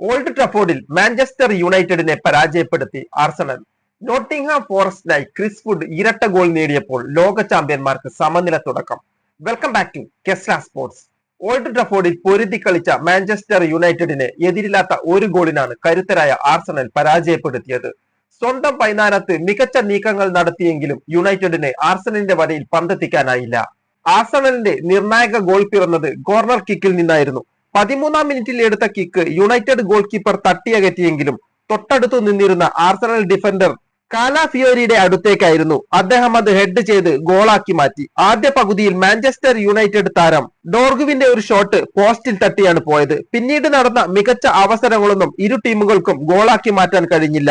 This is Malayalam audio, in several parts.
ഓൾഡ് ട്രഫോർഡിൽ മാഞ്ചസ്റ്റർ യുണൈറ്റഡിനെ പരാജയപ്പെടുത്തി ആർസണൽ നോട്ടിംഗ്ഹാം ഫോറസ്റ്റിനായി ക്രിസ് ഫുഡ് ഇരട്ട ഗോൾ നേടിയപ്പോൾ ലോക ചാമ്പ്യന്മാർക്ക് സമനില തുടക്കം. വെൽക്കം ബാക്ക് ടു കെസ്ല സ്പോർട്സ് ഓൾഡ് ട്രഫോർഡിൽ പൊരുതി കളിച്ച മാഞ്ചസ്റ്റർ യുണൈറ്റഡിനെ എതിരില്ലാത്ത ഒരു ഗോളിനാണ് കരുത്തരായ ആർസണൽ പരാജയപ്പെടുത്തിയത്. സ്വന്തം പൈനാനത്ത് മികച്ച നീക്കങ്ങൾ നടത്തിയെങ്കിലും യുണൈറ്റഡിന് ആർസണലിന്റെ വരയിൽ പന്തെത്തിക്കാനായില്ല. ആർസണലിന്റെ നിർണായക ഗോൾ പിറന്നത് കോർണർ കിക്കിൽ നിന്നായിരുന്നു. പതിമൂന്നാം മിനിറ്റിൽ എടുത്ത കിക്ക് യുണൈറ്റഡ് ഗോൾ കീപ്പർ തട്ടിയകറ്റിയെങ്കിലും തൊട്ടടുത്ത് നിന്നിരുന്ന ആർസണൽ ഡിഫൻഡർ കാലാഫിയോരിയുടെ അടുത്തേക്കായിരുന്നു. അദ്ദേഹം അത് ഹെഡ് ചെയ്ത് ഗോളാക്കി മാറ്റി. ആദ്യ പകുതിയിൽ മാഞ്ചസ്റ്റർ യുണൈറ്റഡ് താരം ഡോർഗുവിന്റെ ഒരു ഷോട്ട് പോസ്റ്റിൽ തട്ടിയാണ് പോയത്. പിന്നീട് നടന്ന മികച്ച അവസരങ്ങളൊന്നും ഇരു ടീമുകൾക്കും ഗോളാക്കി മാറ്റാൻ കഴിഞ്ഞില്ല.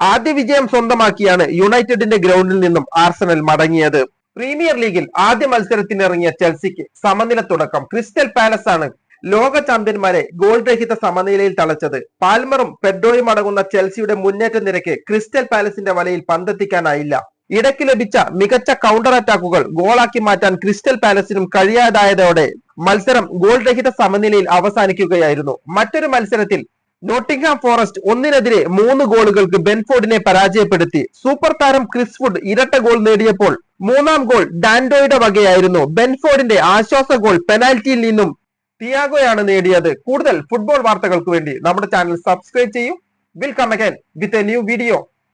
ആദ്യ വിജയം സ്വന്തമാക്കിയാണ് യുണൈറ്റഡിന്റെ ഗ്രൗണ്ടിൽ നിന്നും ആർസണൽ മടങ്ങിയത്. പ്രീമിയർ ലീഗിൽ ആദ്യ മത്സരത്തിനിറങ്ങിയ ചെൽസിക്ക് സമനില തുടക്കം. ക്രിസ്റ്റൽ പാലസ് ആണ് ലോക ചാമ്പ്യന്മാരെ ഗോൾ രഹിത സമനിലയിൽ തളച്ചത്. പാൽമറും പെഡ്രോയും അടങ്ങുന്ന ചെൽസിയുടെ മുന്നേറ്റ നിരക്ക് ക്രിസ്റ്റൽ പാലസിന്റെ വലയിൽ പന്തെത്തിക്കാനായില്ല. ഇടയ്ക്ക് ലഭിച്ച മികച്ച കൗണ്ടർ അറ്റാക്കുകൾ ഗോളാക്കി മാറ്റാൻ ക്രിസ്റ്റൽ പാലസിനും കഴിയാതായതോടെ മത്സരം ഗോൾ രഹിത സമനിലയിൽ അവസാനിക്കുകയായിരുന്നു. മറ്റൊരു മത്സരത്തിൽ നോട്ടിംഗ്ഹാം ഫോറസ്റ്റ് ഒന്നിനെതിരെ മൂന്ന് ഗോളുകൾക്ക് ബെൻഫോർഡിനെ പരാജയപ്പെടുത്തി. സൂപ്പർ താരം ക്രിസ് വുഡ് ഇരട്ട ഗോൾ നേടിയപ്പോൾ മൂന്നാം ഗോൾ ഡാൻഡോയുടെ വകയായിരുന്നു. ബെൻഫോർഡിന്റെ ആശ്വാസ ഗോൾ പെനാൽറ്റിയിൽ നിന്നും തിയാഗോയാണ് നേടിയത്. കൂടുതൽ ഫുട്ബോൾ വാർത്തകൾക്ക് വേണ്ടി നമ്മുടെ ചാനൽ സബ്സ്ക്രൈബ് ചെയ്യൂ. Will come again with a new video